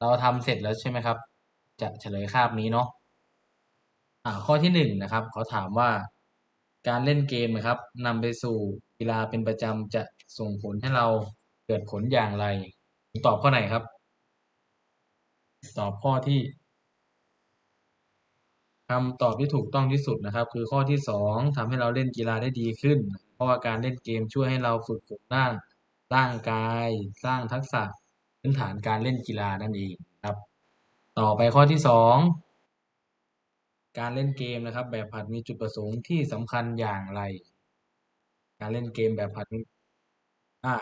เราทำเสร็จแล้วใช่ไหมครับ จะเฉลยคาบนี้เนาะอ่าข้อที่หนึ่งนะครับเขาถามว่าการเล่นเกมนะครับนำไปสู่กีฬาเป็นประจำจะส่งผลให้เราเกิดผลอย่างไร ตอบข้อไหนครับ ตอบข้อที่คำตอบที่ถูกต้องที่สุดนะครับ คือข้อที่สองทำให้เราเล่นกีฬาได้ดีขึ้น เพราะว่าการเล่นเกมช่วยให้เราฝึกฝนด้านร่างกาย สร้างทักษะ พื้นฐานการเล่นกีฬานั่นเองครับ ต่อไปข้อที่สองการเล่นเกมนะครับ แบบผัดมีจุดประสงค์ที่สำคัญอย่างไร การเล่นเกมแบบผัดอ่า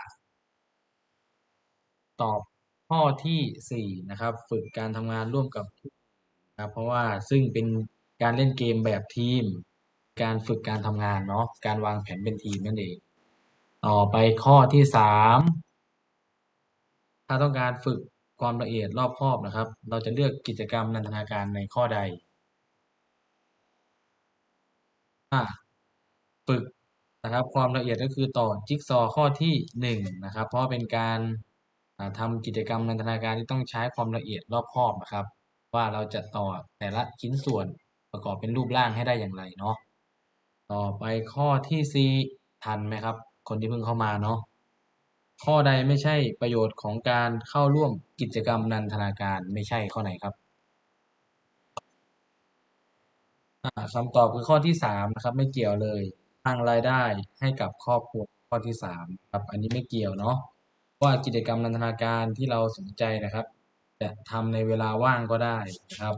ตอบข้อที่สี่นะครับ ฝึกการทำงานร่วมกับครับเพราะว่าซึ่งเป็นการเล่นเกมแบบทีม การฝึกการทำงานเนาะการวางแผนเป็นทีมนั่นเอง ต่อไปข้อที่สาม ถ้าต้องการฝึกความละเอียดรอบคอบนะครับ เราจะเลือกกิจกรรมนันทนาการในข้อใดฝึกนะครับความละเอียดก็คือต่อจิ๊กซอว์ข้อที่หนึ่งนะครับ เพราะเป็นการทำกิจกรรมนันทนาการที่ต้องใช้ความละเอียดรอบคอบนะครับ ว่าเราจะต่อแต่ละชิ้นส่วนประกอบเป็นรูปร่างให้ได้อย่างไรเนาะต่อไปข้อที่สี่ทันไหมครับ คนที่เพิ่งเข้ามาเนาะ ข้อใดไม่ใช่ประโยชน์ของการเข้าร่วมกิจกรรมนันทนาการไม่ใช่ข้อไหนครับคำตอบคือข้อที่สามนะครับ ไม่เกี่ยวเลยสร้างรายได้ให้กับครอบครัวข้อที่สามครับ อันนี้ไม่เกี่ยวเนาะว่ากิจกรรมนันทนาการที่เราสนใจนะครับ จะทำในเวลาว่างก็ได้นะครับ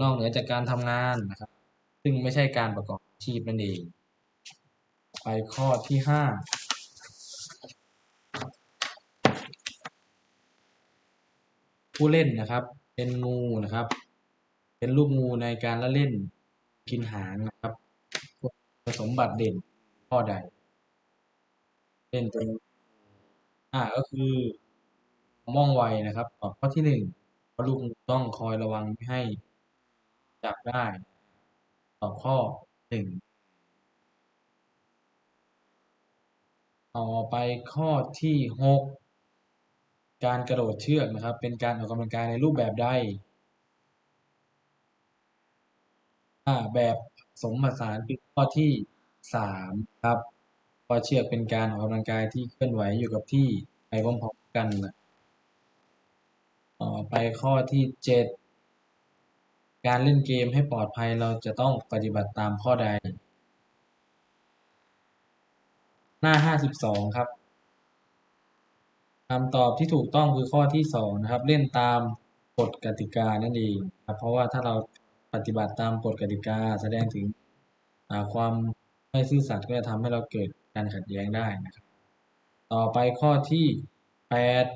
นอกเหนือจากการทำงานนะครับ ซึ่งไม่ใช่การประกอบอาชีพนั่นเอง ไปข้อที่ห้า ผู้เล่นนะครับ เป็นงูนะครับ เป็นลูกงูในการละเล่นกินหางนะครับสมบัติเด่นข้อใดเล่นเป็นอ่าก็คือม่องไวนะครับตอบข้อที่หนึ่งเพราะลูกงูต้องคอยระวังไม่ให้จับได้ตอบข้อหนึ่งต่อไปข้อที่หก การกระโดดเชือกนะครับ เป็นการออกกำลังกายในรูปแบบใดอ่าแบบสมผสานคือข้อที่สามครับพอเชือกเป็นการออกกำลังกายที่เคลื่อนไหวอยู่กับที่ไปพร้อมๆกันต่อไปข้อที่เจ็ดการเล่นเกมให้ปลอดภัยเราจะต้องปฏิบัติตามข้อใด หน้าห้าสิบสองครับ คำตอบที่ถูกต้องคือข้อที่สองนะครับ เล่นตามกฎกติกานั่นเองครับเพราะว่าถ้าเราปฏิบัติตามกฎกติกา แสดงถึงความไม่ซื่อสัตย์ก็จะทำให้เราเกิดการขัดแย้งได้นะครับ ต่อไปข้อที่แปด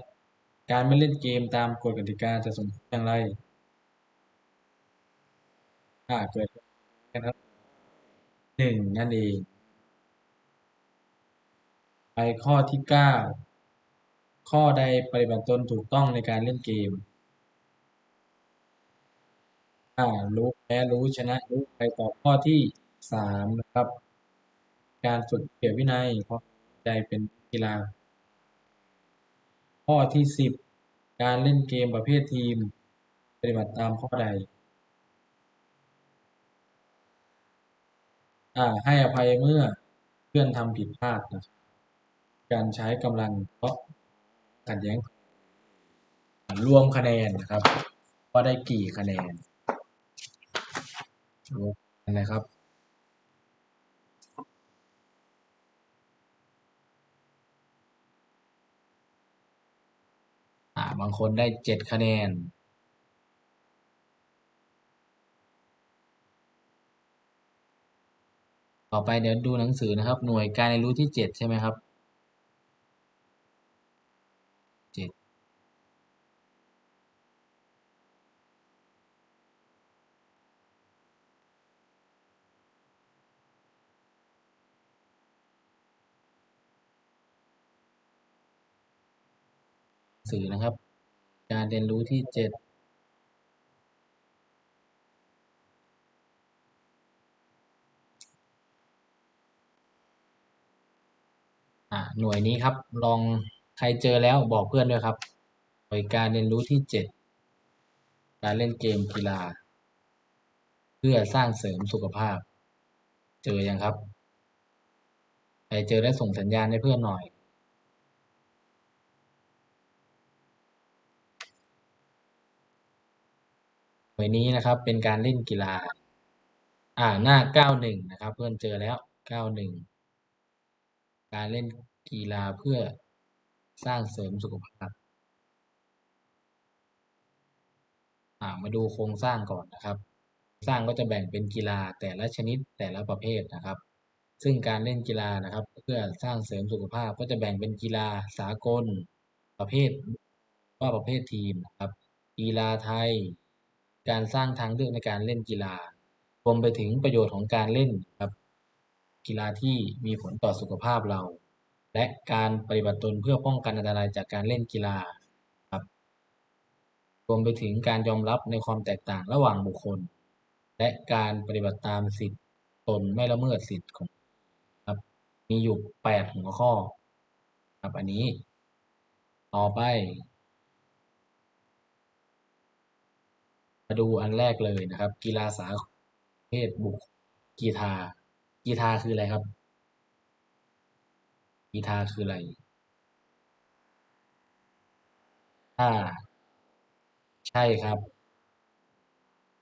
การไม่เล่นเกมตามกฎกติกาจะส่งผลอย่างไรอ่าเกิดนะครับหนึ่งนั่นเอง ไปข้อที่เก้า ข้อใดปฏิบัติตนถูกต้องในการเล่นเกมอ่ารู้แพ้รู้ชนะรู้ไปตอบข้อที่สามนะครับ การฝึกเกียววินัยเพราะใจเป็นกีฬา ข้อที่สิบการเล่นเกมประเภททีม ปฏิบัติตามข้อใดอ่าให้อภัยเมื่อเพื่อนทำผิดพลาดนะการใช้กำลังเพราะ ขัดแย้งรวมคะแนนนะครับว่าได้กี่คะแนนรวมนะครับบางคนได้เจ็ดคะแนน ต่อไปเดี๋ยวดูหนังสือนะครับ หน่วยการเรียนรู้ที่เจ็ดใช่ไหมครับ สือนะครับ การเรียนรู้ที่เจ็ดหน่วยนี้ครับ ลองใครเจอแล้วบอกเพื่อนด้วยครับหน่วยการเรียนรู้ที่เจ็ดการเล่นเกมกีฬา เพื่อสร้างเสริมสุขภาพ เจอยังครับ ใครเจอได้ส่งสัญญาณให้เพื่อนหน่อย น่วยนี้นะครับเป็นการเล่นกีฬา อ่าหน้าเก้าหนึ่งนะครับ เพื่อนเจอแล้วเก้าหนึ่งการเล่นกีฬาเพื่อสร้างเสริมสุขภาพอ่ามาดูโครงสร้างก่อนนะครับ สร้างก็จะแบ่งเป็นกีฬาแต่ละชนิดแต่ละประเภทนะครับ ซึ่งการเล่นกีฬานะครับ เพื่อสร้างเสริมสุขภาพก็จะแบ่งเป็นกีฬาสากล ประเภทว่าประเภททีมนะครับ กีฬาไทย การสร้างทางเลือกในการเล่นกีฬารวมไปถึงประโยชน์ของการเล่นครับ กีฬาที่มีผลต่อสุขภาพเรา และการปฏิบัติตนเพื่อป้องกันอันตรายจากการเล่นกีฬาครับรวมไปถึงการยอมรับในความแตกต่างระหว่างบุคคล และการปฏิบัติตามสิทธิตนไม่ละเมิดสิทธิ์ของครับมีอยู่แปดหัวข้อ ครับอันนี้ ต่อไป มาดูอันแรกเลยนะครับ กีฬาสาเพศบุคกีฬากีฬาคืออะไรครับ กีฬาคืออะไรอ่าใช่ครับ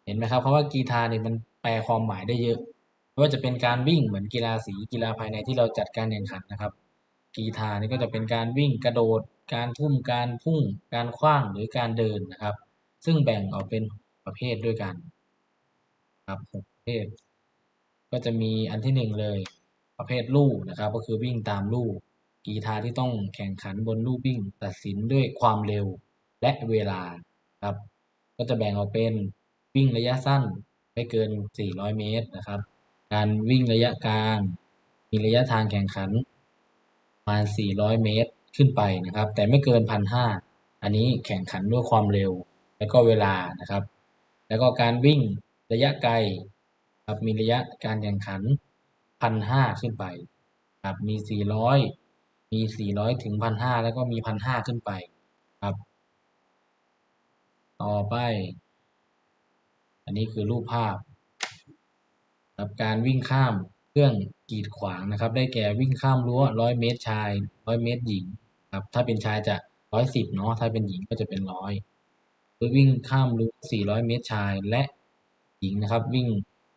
เห็นไหมครับ เพราะว่ากีฬาเนี่ยมันแปลความหมายได้เยอะไม่ว่าจะเป็นการวิ่งเหมือนกีฬาสีกีฬาภายในที่เราจัดการแข่งขันนะครับ กีฬานี่ก็จะเป็นการวิ่งกระโดด การทุ่มการพุ่ง การขว้างหรือการเดินนะครับ ซึ่งแบ่งออกเป็น ประเภทด้วยกันครับหกประเภท ก็จะมีอันที่หนึ่งเลย ประเภทลู่นะครับ ก็คือวิ่งตามลู่กีฬาที่ต้องแข่งขันบนลู่วิ่ง ตัดสินด้วยความเร็วและเวลาครับ ก็จะแบ่งออกเป็นวิ่งระยะสั้นไม่เกิน 400 เมตรนะครับ การวิ่งระยะกลาง มีระยะทางแข่งขันประมาณ 400 เมตรขึ้นไปนะครับ แต่ไม่เกิน 1,500 อันนี้แข่งขันด้วยความเร็ว และก็เวลานะครับ แล้วก็การวิ่งระยะไกลครับมีระยะการแข่งขัน1,500ขึ้นไปครับมี400มี400ถึง1,500แล้วก็มี1,500ขึ้นไปครับ ต่อไป อันนี้คือรูปภาพครับการวิ่งข้ามเครื่องกีดขวางนะครับ ได้แก่วิ่งข้ามรั้ว100เมตรชาย100เมตรหญิงครับถ้าเป็นชายจะ110เนาะถ้าเป็นหญิงก็จะเป็น100หือวิ่งข้ามรั้ว400 เมตรชายและหญิงนะครับ วิ่ง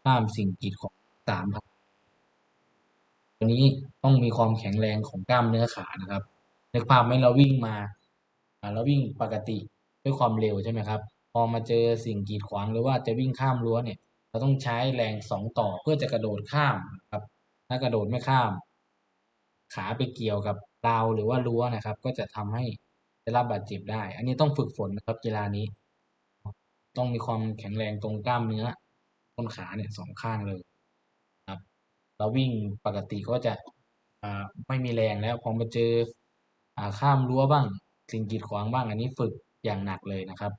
ข้ามสิ่งกีดขวาง3,000ตัวนี้ต้องมีความแข็งแรงของกล้ามเนื้อขานะครับนึกภาพไหมเราวิ่งมาอ่าเราวิ่งปกติด้วยความเร็วใช่ไหมครับ พอมาเจอสิ่งกีดขวางหรือว่าจะวิ่งข้ามรั้วเนี่ยเราต้องใช้แรงสองต่อเพื่อจะกระโดดข้ามครับ ถ้ากระโดดไม่ข้าม ขาไปเกี่ยวกับราวหรือว่ารั้วนะครับ ก็จะทำให้ ได้รับบาดเจ็บได้ อันนี้ต้องฝึกฝนนะครับกีฬานี้ ต้องมีความแข็งแรงตรงกล้ามเนื้อต้นขาเนี่ยสองข้างเลยครับเราวิ่งปกติก็จะไม่มีแรงแล้วพอมาเจออข้ามรั้วบ้าง สิ่งกีดขวางบ้าง อันนี้ฝึกอย่างหนักเลยนะครับ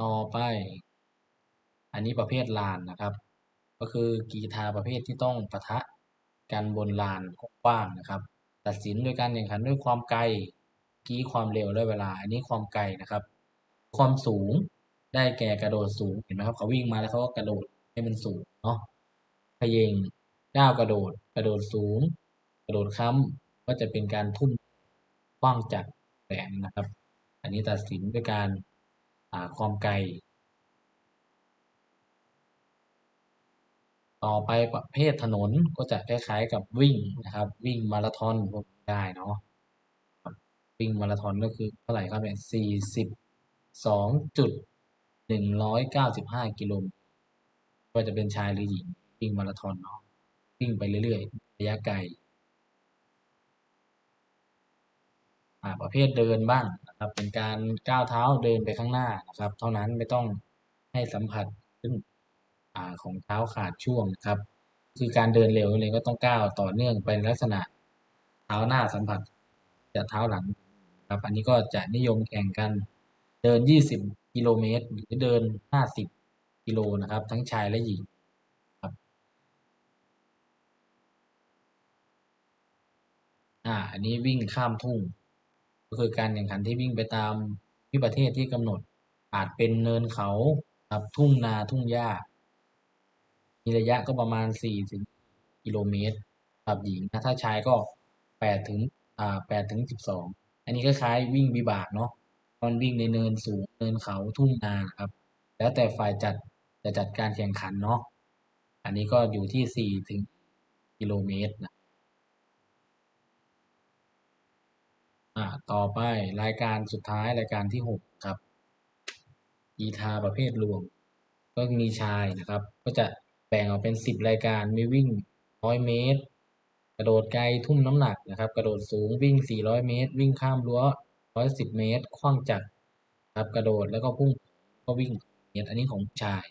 ต่อไป อันนี้ประเภทลานนะครับ ก็คือกีฬาประเภทที่ต้องปะทะกันบนลานกว้างนะครับ ตัดสินโดยการแข่งขันด้วยความไกลกี้ความเร็วและเวลา อันนี้ความไกลนะครับ ความสูงได้แก่กระโดดสูงเห็นไหมครับเขาวิ่งมาแล้วเขาก็กระโดดให้มันสูงเนาะพเยงก้าวกระโดด กระโดดสูง กระโดดค้ำก็จะเป็นการทุ่มกว้างจากแหลมนะครับ อันนี้ตัดสินด้วยการความไกล ต่อไปประเภทถนนก็จะคล้ายๆกับวิ่งนะครับ วิ่งมาราธอนกนี้ได้เนาะวิ่งมาราธอนก็คือเท่าไหร่ครับเนี่ยสี่สิบสองจุดหนึ่งร้อยเก้าสิบห้ากิโลเมตรก็จะเป็นชายหรือหญิงวิ่งมาราธอนเนาะวิ่งไปเรื่อยๆระยะไกลประเภทเดินบ้างนะครับ เป็นการก้าวเท้าเดินไปข้างหน้านะครับ เท่านั้นไม่ต้องให้สัมผัส ของเท้าขาดช่วงนะครับ คือการเดินเร็วเลยก็ต้องก้าวต่อเนื่องไปลักษณะเท้าหน้าสัมผัสจะเท้าหลังครับอันนี้ก็จะนิยมแข่งกันเดิน 20 กิโลเมตร หรือเดิน 50 กิโลนะครับ ทั้งชายและหญิงครับอ่าอันนี้วิ่งข้ามทุ่ง ก็คือการแข่งขันที่วิ่งไปตามที่ประเทศที่กำหนดอาจเป็นเนินเขาครับทุ่งนาทุ่งหญ้า มีระยะก็ประมาณสี่ถึงกิโลเมตรครับหญิงนะถ้าชายก็แปดถึงอ่าแปดถึงสิบสองอันนี้คล้ายๆวิ่งวิบากเนาะตอนวิ่งในเนินสูงเนินเขาทุ่งนาครับ แล้วแต่ฝ่ายจัดจะจัดการแข่งขันเนาะอันนี้ก็อยู่ที่สี่ถึงกิโลเมตรนะอ่าต่อไปรายการสุดท้ายรายการที่หกครับกีฬาประเภทรวม ก็มีชายนะครับ ก็จะ แบ่งออกเป็นสิบรายการมีวิ่งร้อยเมตร กระโดดไกลทุ่มน้ำหนักนะครับ กระโดดสูงวิ่งสี่ร้อยเมตร วิ่งข้ามรั้วร้อยสิบเมตรขว้างจักรครับกระโดดแล้วก็พุ่งก็วิ่งเมตรอันนี้ของชาย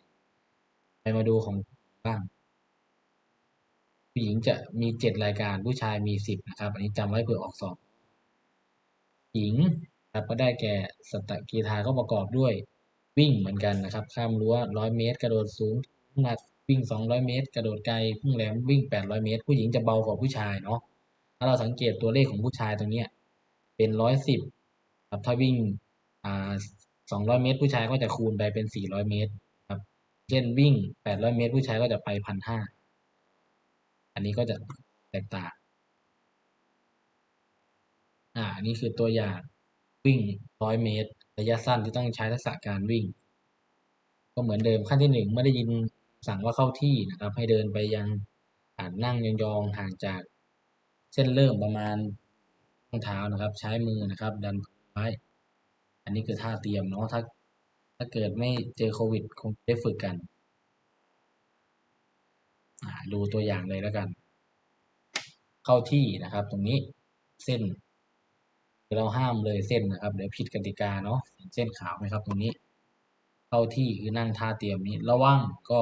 ไปมาดูของบ้างผู้หญิงจะมีเจ็ดรายการผู้ชายมีสิบนะครับ อันนี้จำไว้เผื่อออกสอบหญิงครับก็ได้แก่สตกีฬาก็ประกอบด้วยวิ่งเหมือนกันนะครับ ข้ามรั้วร้อยเมตร กระโดดสูงหนัก วิ่งสองร้อยเมตร กระโดดไกลพุ่งแหลมวิ่งแปดร้อยเมตร ผู้หญิงจะเบากว่าผู้ชายเนาะถ้าเราสังเกตตัวเลขของผู้ชายตรงนี้เป็นร้อยสิบครับถ้าวิ่งอ่าสองร้อยเมตร ผู้ชายก็จะคูณไปเป็นสี่ร้อยเมตรครับเช่นวิ่งแปดร้อยเมตร ผู้ชายก็จะไปพันห้าอันนี้ก็จะแตกต่างอ่าอันนี้คือตัวอย่างวิ่งร้อยเมตร ระยะสั้นที่ต้องใช้ทักษะการวิ่ง ก็เหมือนเดิมขั้นที่หนึ่งไม่ได้ยิน สั่งว่าเข้าที่นะครับ ให้เดินไปยังอ่านั่งยองๆห่างจากเส้นเริ่มประมาณรองเท้านะครับ ใช้มือนะครับ ดันไว้ อันนี้คือท่าเตรียมเนาะถ้าถ้าเกิดไม่เจอโควิด คงได้ฝึกกันดูตัวอย่างเลยแล้วกัน เข้าที่นะครับ ตรงนี้เส้นเราห้ามเลยเส้นนะครับ เดี๋ยวผิดกติกาเนาะเส้นขาวไหมครับ ตรงนี้ เข้าที่คือนั่งท่าเตรียมนี้ ระวังก็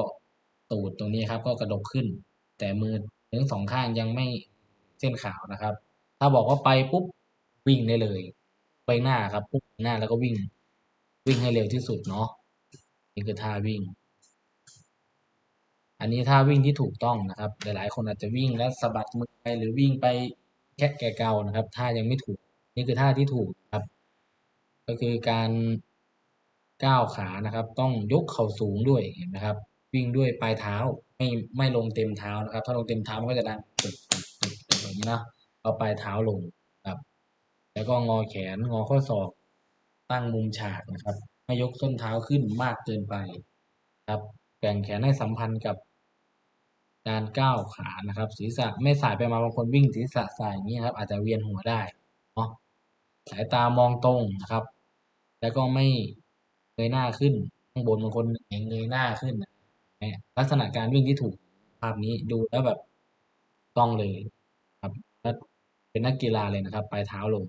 ตูดตรงนี้ครับก็กระดกขึ้น แต่มือทั้งสองข้างยังไม่เส้นขาวนะครับ ถ้าบอกว่าไปปุ๊บวิ่งได้เลย ไปหน้าครับปุ๊บหน้าแล้วก็วิ่ง วิ่งให้เร็วที่สุดเนาะนี่คือท่าวิ่ง อันนี้ท่าวิ่งที่ถูกต้องนะครับ หลายๆ คนอาจจะวิ่งแล้วสะบัดมือไปหรือวิ่งไปแค่แก่เก่านะครับท่ายังไม่ถูก นี่คือท่าที่ถูกครับ ก็คือการก้าวขานะครับ ต้องยกเข่าสูงด้วยเห็นไหมครับ วิ่งด้วยปลายเท้าไม่ไม่ลงเต็มเท้านะครับ ถ้าลงเต็มเท้ามันก็จะดังตึกตึกตึกตึกอย่างนี้นะเอาปลายเท้าลงครับ แล้วก็งอแขนงอข้อศอกตั้งมุมฉากนะครับ ไม่ยกส้นเท้าขึ้นมากเกินไปครับแบ่งแขนให้สัมพันธ์กับการก้าวขานะครับ ศีรษะไม่สายไปมาบางคนวิ่งศีรษะสายอย่างนี้ครับ อาจจะเวียนหัวได้เนาะสายตามองตรงนะครับ แล้วก็ไม่เงยหน้าขึ้นข้างบนบางคนเงยหน้าขึ้น ลักษณะการวิ่งที่ถูกภาพนี้ดูแล้วแบบต้องเลยครับเป็นนักกีฬาเลยนะครับ ปลายเท้าลง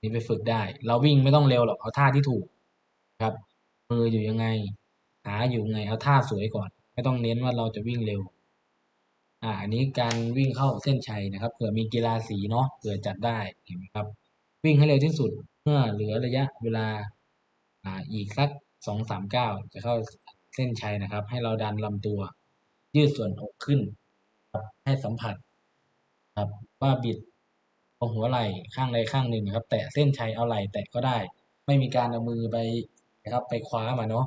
นี่ไปฝึกได้ เราวิ่งไม่ต้องเร็วหรอกเอาท่าที่ถูกครับ มืออยู่ยังไงขาอยู่ไงเอาท่าสวยก่อน ไม่ต้องเน้นว่าเราจะวิ่งเร็ว อ่าอันนี้การวิ่งเข้าเส้นชัยนะครับเผื่อมีกีฬาสีเนาะเผื่อจัดได้เห็นไหมครับ วิ่งให้เร็วที่สุดเมื่อเหลือระยะเวลาอ่าอีกสักสองสามเก้าจะเข้า ส้นชัยนะครับ ให้เราดันลำตัว ยืดส่วนอกขึ้นครับให้สัมผัสครับว่าบิดเอาหัวไหล่ข้างใดข้างหนึ่งครับ แตะเส้นชัยเอาไหล่แตะก็ได้ ไม่มีการเอามือไปนะครับ ไปคว้ามาเนาะ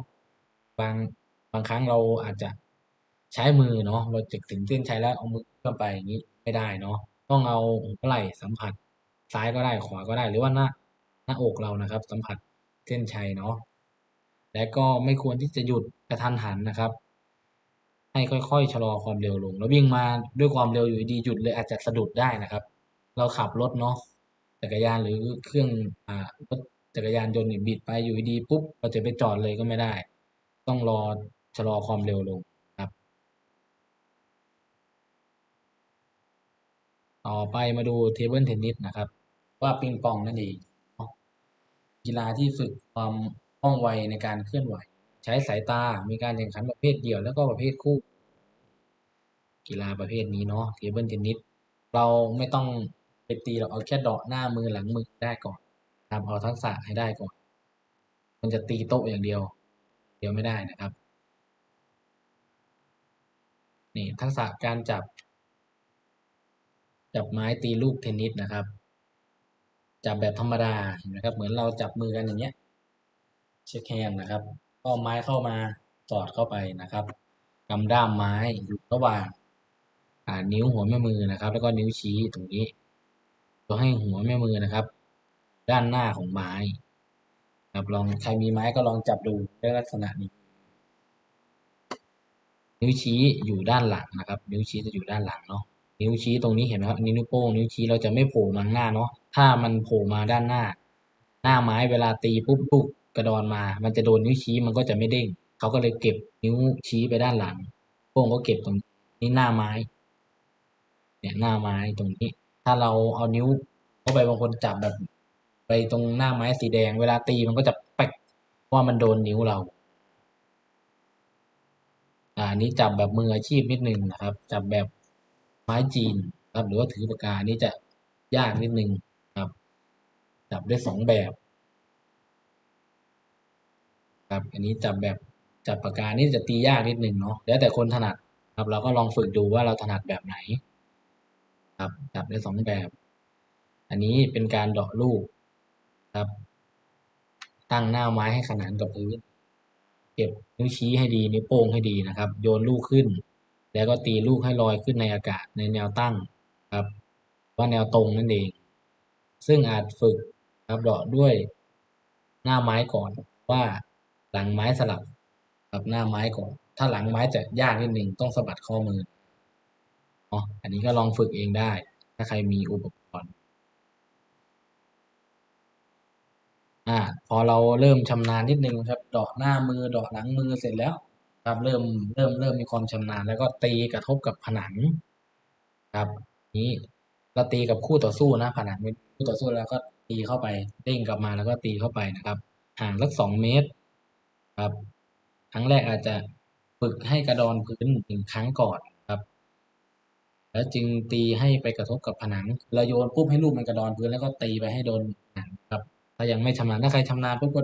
บางบางครั้งเราอาจจะใช้มือเนาะเราจะถึงเส้นชัยแล้วเอามือเข้าไปอย่างนี้ไม่ได้เนาะต้องเอาหัวไหล่สัมผัสซ้ายก็ได้ขวาก็ได้ หรือว่าหน้าหน้าอกเรานะครับ สัมผัสเส้นชัยเนาะ และก็ไม่ควรที่จะหยุดกระทันหันนะครับ ให้ค่อยๆชะลอความเร็วลง แล้ววิ่งมาด้วยความเร็วอยู่ดีหยุดเลยอาจจะสะดุดได้นะครับ เราขับรถเนาะจักรยานหรือเครื่องอ่ารถจักรยานยนต์บิดไปอยู่ดีปุ๊บเราจะไปจอดเลยก็ไม่ได้ ต้องรอชะลอความเร็วลงครับ ต่อไปมาดูเทเบิลเทนนิสนะครับ ว่าปิงปองนั่นเองกีฬาที่ฝึกความ ว่องไวในการเคลื่อนไหว ใช้สายตา มีการแข่งขันประเภทเดี่ยวแล้วก็ประเภทคู่ กีฬาประเภทนี้เนาะเทเบิลเทนนิสเราไม่ต้องไปตีเราเอาแค่เดาะหน้ามือหลังมือได้ก่อนทำเอาทักษะให้ได้ก่อน มันจะตีโต๊ะอย่างเดียว เดียวไม่ได้นะครับนี่ทักษะการจับ จับไม้ตีลูกเทนนิสนะครับ จับแบบธรรมดาเห็นไหมครับ เหมือนเราจับมือกันอย่างเงี้ย เช็คแฮนด์นะครับก็ไม้เข้ามาสอดเข้าไปนะครับกำด้ามไม้อยู่ระหว่างนิ้วหัวแม่มือนะครับ แล้วก็นิ้วชี้ตรงนี้ตัวให้หัวแม่มือนะครับ ด้านหน้าของไม้ครับลองใครมีไม้ก็ลองจับดูในลักษณะนี้ นิ้วชี้อยู่ด้านหลังนะครับ นิ้วชี้จะอยู่ด้านหลังเนาะนิ้วชี้ตรงนี้เห็นไหมครับนิ้วโป้งนิ้วชี้เราจะไม่โผล่มาหน้าเนาะถ้ามันโผล่มาด้านหน้า หน้าไม้เวลาตีปุ๊บลูก กระดอนมา มันจะโดนนิ้วชี้มันก็จะไม่เด้งเขาก็เลยเก็บนิ้วชี้ไปด้านหลังโป้งก็เก็บตรงนี้หน้าไม้ เนี่ยหน้าไม้ตรงนี้ ถ้าเราเอานิ้วเข้าไปบางคนจับแบบ ไปตรงหน้าไม้สีแดง เวลาตีมันก็จะแป๊กว่ามันโดนนิ้วเราอ่านี้จับแบบมืออาชีพนิดนึงนะครับ จับแบบไม้จีนครับหรือว่าถือปากกานี้จะยากนิดนึงครับ จับได้สองแบบ ครับอันนี้จับแบบจับปากกานี่จะตียากนิดนึงเนาะแล้วแต่คนถนัดครับ เราก็ลองฝึกดูว่าเราถนัดแบบไหน ครับจับได้สองแบบ อันนี้เป็นการเดาะลูกครับ ตั้งหน้าไม้ให้ขนานกับพื้นเก็บนิ้วชี้ให้ดีนิ้วโป้งให้ดีนะครับ โยนลูกขึ้น แล้วก็ตีลูกให้ลอยขึ้นในอากาศในแนวตั้งครับ ว่าแนวตรงนั่นเอง ซึ่งอาจฝึกครับเดาะด้วยหน้าไม้ก่อนว่า หลังไม้สลับกับหน้าไม้ก่อน ถ้าหลังไม้จะยากนิดนึงต้องสะบัดข้อมืออ๋ออันนี้ก็ลองฝึกเองได้ ถ้าใครมีอุปกรณ์อ่า พอเราเริ่มชำนาญนิดนึงครับดาะหน้ามือเดาะหลังมือเสร็จแล้ว ครับเริ่มเริ่มเริ่มมีความชำนาญแล้วก็ตีกระทบกับผนัง ครับ นี้เราตีกับคู่ต่อสู้นะผนังเป็นคู่ต่อสู้แล้วก็ตีเข้าไปเด้งกลับมาแล้วก็ตีเข้าไปนะครับ ห่างสักสองเมตร ครับ ครั้งแรกอาจจะฝึกให้กระดอนพื้นหนึ่งครั้งก่อนครับ แล้วจึงตีให้ไปกระทบกับผนังเราโยนปุ๊บให้ลูกมันกระดอนพื้นแล้วก็ตีไปให้โดนผนังครับ ถ้ายังไม่ชำนาญถ้าใครชำนาญปุ๊บก็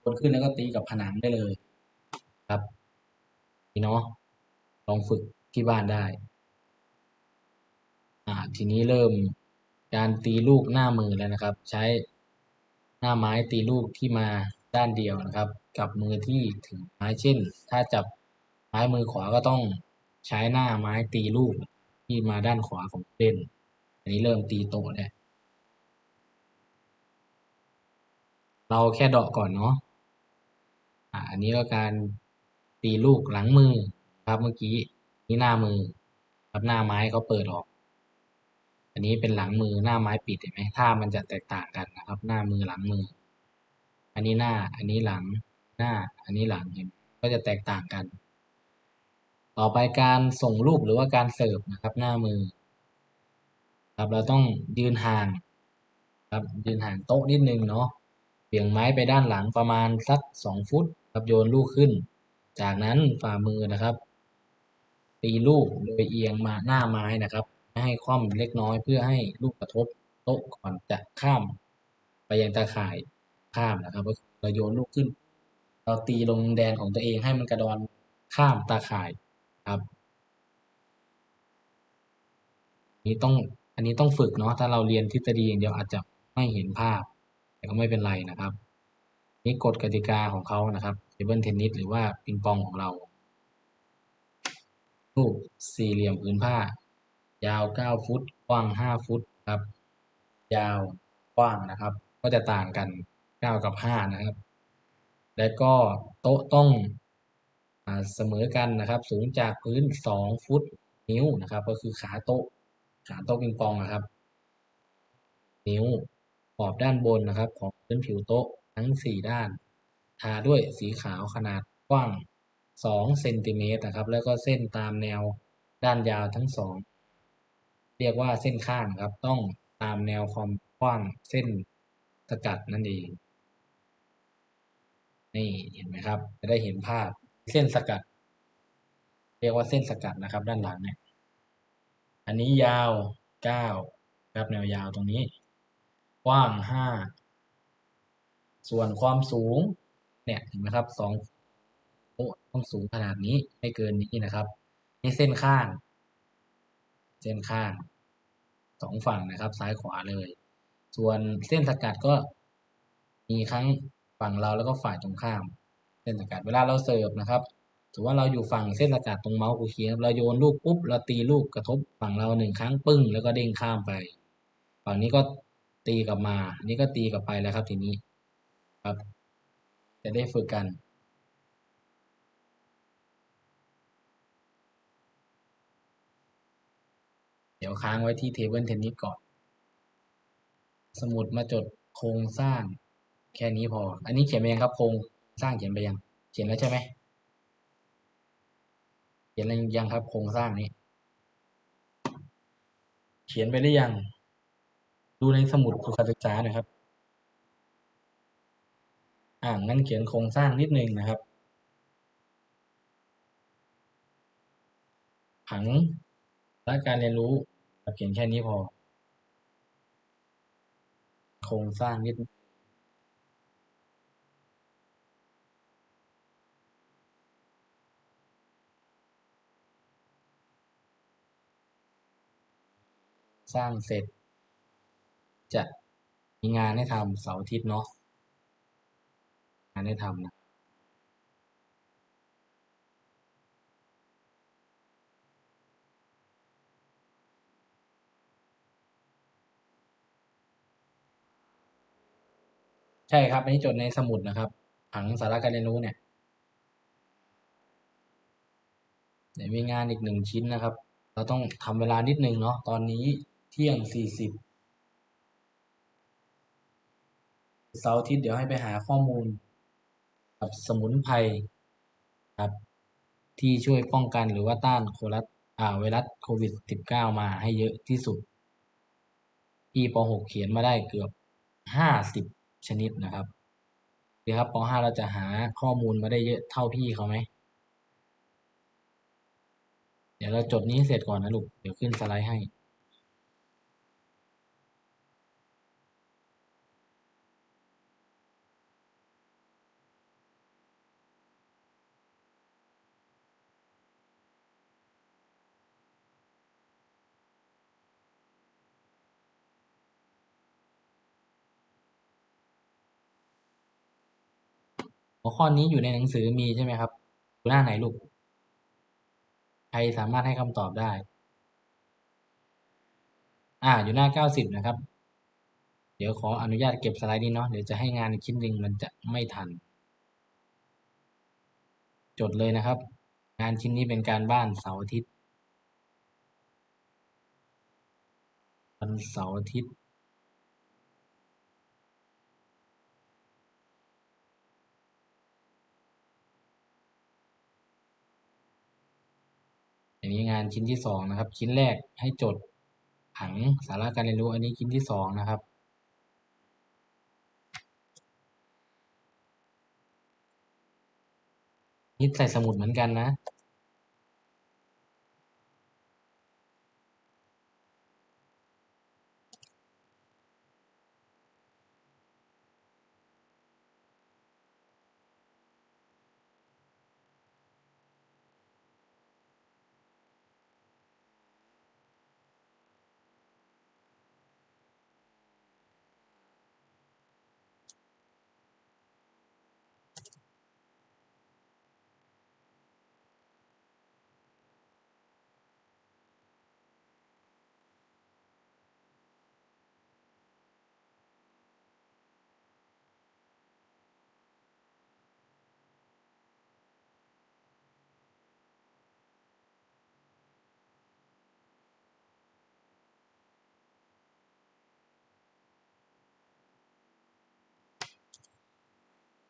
โยนขึ้นแล้วก็ตีกับผนังได้เลยครับนี่เนาะลองฝึกที่บ้านได้อ่าทีนี้เริ่มการตีลูกหน้ามือแล้วนะครับ ใช้หน้าไม้ตีลูกที่มา ด้านเดียวนะครับ กับมือที่ถือไม้เช่น ถ้าจับไม้มือขวาก็ต้องใช้หน้าไม้ตีลูกที่มาด้านขวาของเล่น อันนี้เริ่มตีโตแล้วเราแค่เดาะก่อนเนาะอันนี้ก็การตีลูกหลังมือครับเมื่อกี้นี่หน้ามือครับหน้าไม้เขาเปิดออก อันนี้เป็นหลังมือหน้าไม้ปิดเห็นไหมท่ามันจะแตกต่างกันนะครับ หน้ามือหลังมือ อันนี้หน้า อันนี้หลัง หน้า อันนี้หลังเห็นก็จะแตกต่างกัน ต่อไปการส่งลูกหรือว่าการเสิร์ฟนะครับ หน้ามือ ครับเราต้องยืนห่างครับยืนห่างโต๊ะนิดนึงเนาะเบี่ยงไม้ไปด้านหลังประมาณสักสองฟุตครับโยนลูกขึ้น จากนั้นฝ่ามือนะครับ ตีลูกโดยเอียงมาหน้าไม้นะครับ ให้คว่ำเล็กน้อยเพื่อให้ลูกกระทบโต๊ะก่อนจะข้าม ไปยังตาข่าย ข้ามนะครับก็เราโยนลูกขึ้น เราตีลงแดนของตัวเองให้มันกระดอนข้ามตาข่ายครับนี้ต้องอันนี้ต้องฝึกเนาะถ้าเราเรียนทฤษฎีอย่างเดียวอาจจะไม่เห็นภาพ แต่ก็ไม่เป็นไรนะครับ นี่กฎกติกาของเขานะครับเทเบิลเทนนิสหรือว่าปิงปองของเราลูกสี่เหลี่ยมผืนผ้า ยาวเก้าฟุต กว้างห้าฟุตครับ ยาวกว้างนะครับ ก็จะต่างกัน เก้ากับห้านะครับ แล้วก็โต๊ะต้องเสมอกันนะครับ สูงจากพื้นสองฟุตนิ้วนะครับ ก็คือขาโต๊ะขาโต๊ะปิงปองนะครับ นิ้วขอบด้านบนนะครับ ของพื้นผิวโต๊ะทั้งสี่ด้าน ทาด้วยสีขาวขนาดกว้างสองเซนติเมตรนะครับ แล้วก็เส้นตามแนวด้านยาวทั้งสองเรียกว่าเส้นข้างครับ ต้องตามแนวความกว้างเส้นสกัดนั่นเอง นี่เห็นไหมครับ จะได้เห็นภาพเส้นสกัด เรียกว่าเส้นสกัดนะครับ ด้านหลังเนี่ย อันนี้ยาวเก้าครับแนวยาวตรงนี้ กว้างห้าส่วนความสูง เนี่ยเห็นไหมครับสองโอ้ต้องสูงขนาดนี้ไม่เกินนี้นะครับนี่เส้นข้าง เส้นข้างสองฝั่งนะครับ ซ้ายขวาเลย ส่วนเส้นสกัดก็มีทั้ง ฝั่งเราแล้วก็ฝ่ายตรงข้ามเส้นสกัดเวลาเราเสิร์ฟนะครับถือว่าเราอยู่ฝั่งเส้นสกัดตรงเมาส์กูเคียเราโยนลูกปุ๊บเราตีลูกกระทบฝั่งเราหนึ่งครั้งปึ้งแล้วก็เด้งข้ามไป ฝั่งนี้ก็ตีกลับมาอันนี้ก็ตีกลับไปแล้วครับทีนี้ครับ จะได้ฝึกกันเดี๋ยวค้างไว้ที่เทเบิลเทนนิสก่อน สมุดมาจดโครงสร้าง แค่นี้พอ อันนี้เขียนไปยังครับโครงสร้างเขียนไปยัง เขียนแล้วใช่ไหมเขียนแล้วยังครับโครงสร้างนี้ เขียนไปหรือยัง ดูในสมุดสุขศึกษาหน่อยครับ อ่างั้นเขียนโครงสร้างนิดนึงนะครับผังและการเรียนรู้เขียนแค่นี้พอ โครงสร้างนิด สร้างเสร็จ จะมีงานให้ทำเสาร์อาทิตย์เนาะงานให้ทำนะใช่ครับ อันนี้จดในสมุดนะครับ ผังสาระการเรียนรู้เนี่ยเดี๋ยวมีงานอีกหนึ่งชิ้นนะครับ เราต้องทำเวลานิดนึงเนาะตอนนี้ เที่ยงสี่สิบเสาร์อาทิตย์เดี๋ยวให้ไปหาข้อมูลกับสมุนไพรครับที่ช่วยป้องกันหรือว่าต้านโควิดอ่าไวรัสโควิด -19 มาให้เยอะที่สุด ที่ป .6 เขียนมาได้เกือบห้าสิบชนิดนะครับเดี๋ยวครับป .5 เราจะหาข้อมูลมาได้เยอะเท่าพี่เขาไหม เดี๋ยวเราจดนี้เสร็จก่อนนะลูก เดี๋ยวขึ้นสไลด์ให้ หัวข้อนี้อยู่ในหนังสือมีใช่ไหมครับอยู่หน้าไหนลูก ใครสามารถให้คำตอบได้ อ่า อยู่หน้าเก้าสิบนะครับ เดี๋ยวขออนุญาตเก็บสไลด์นี้เนาะ เดี๋ยวจะให้งานชิ้นหนึ่งมันจะไม่ทัน จดเลยนะครับ งานชิ้นนี้เป็นการบ้านเสาร์อาทิตย์วันเสาร์อาทิตย์ นนี้งานชิ้นที่สองนะครับ ชิ้นแรกให้จดผังสาระการเรียนรู้ อันนี้ชิ้นที่สองนะครับ นี่ใส่สมุดเหมือนกันนะ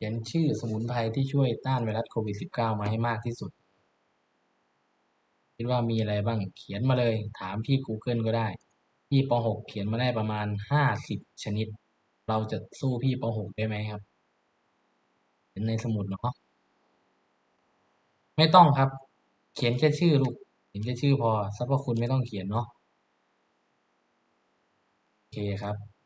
เขียนชื่อสมุนไพรที่ช่วยต้านไวรัสโควิด -19 มาให้มากที่สุด คิดว่ามีอะไรบ้างเขียนมาเลย ถามพี่ Google ก็ได้ พี่ป .6 เขียนมาได้ประมาณห้าสิบชนิด เราจะสู้พี่ป .6 ได้ไหมครับเขียนในสมุดเนาะไม่ต้องครับ เขียนแค่ชื่อลูกเขียนแค่ชื่อพอสรรพคุณไม่ต้องเขียนเนาะโอเคครับ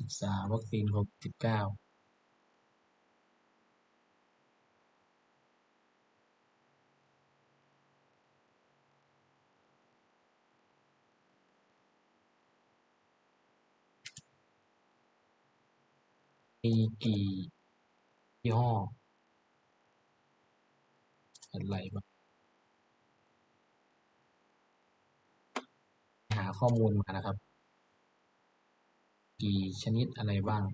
ศึกษาวัคซีนโควิดสิบเก้ามีกี่ยี่ห้ออะไรบ้างหาข้อมูลมานะครับ กี่ชนิดอะไรบ้าง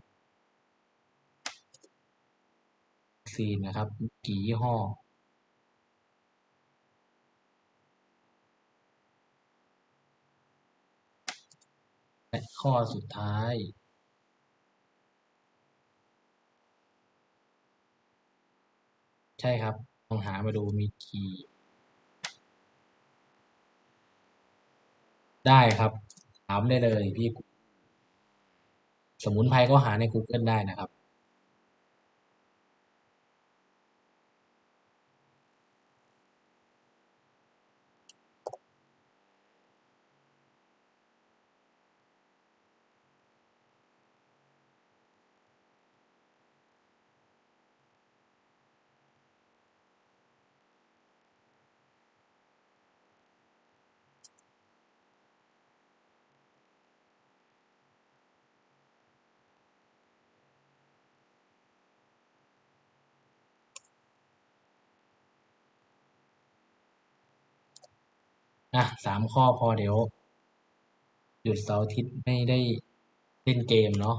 ซีนนะครับ กี่ยี่ห้อ และข้อสุดท้าย ใช่ครับลองหามาดูมีกี่ได้ครับ ถามได้เลยพี่ สมุนไพรก็หาใน Google ได้นะครับ อะสามข้อพอเดี๋ยว หยุดเสาร์อาทิตย์ไม่ได้เล่นเกมเนาะ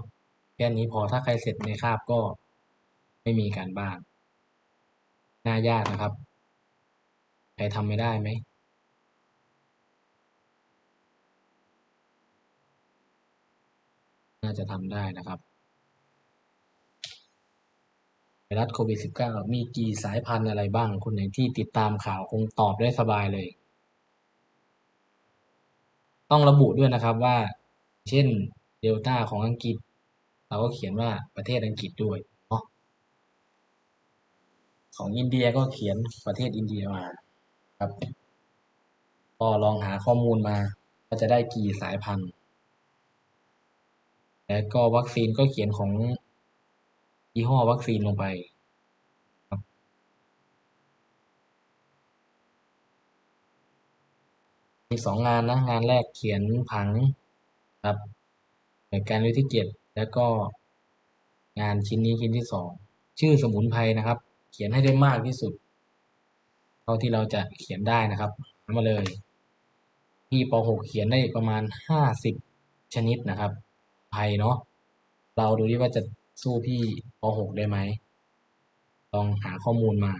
แค่นี้พอถ้าใครเสร็จในคาบก็ไม่มีการบ้านน่ายากนะครับ ใครทำไม่ได้ไหมน่าจะทำได้นะครับไวรัสโควิด -19 มีกี่สายพันธุ์อะไรบ้าง คนไหนที่ติดตามข่าวคงตอบได้สบายเลย ต้องระบุด้วยนะครับว่า เช่นเดลต้าของอังกฤษ เราก็เขียนว่าประเทศอังกฤษด้วยเนาะของอินเดียก็เขียนประเทศอินเดียมาครับ ก็ลองหาข้อมูลมาว่าจะได้กี่สายพันธุ์ แล้วก็วัคซีนก็เขียนของยี่ห้อวัคซีนลงไปครับ มีสองงานนะ งานแรกเขียนผังครับหน่วยการวิที่เจ็ดแล้วก็งานชิ้นนี้ชิ้นที่สองชื่อสมุนไพรนะครับ เขียนให้ได้มากที่สุด เท่าที่เราจะเขียนได้นะครับมาเลยพี่ป .6 เขียนได้ประมาณห้าสิบชนิดนะครับไพรเนาะเราดูที่ว่าจะสู้พี่ป .6 ได้ไหมลองหาข้อมูลมา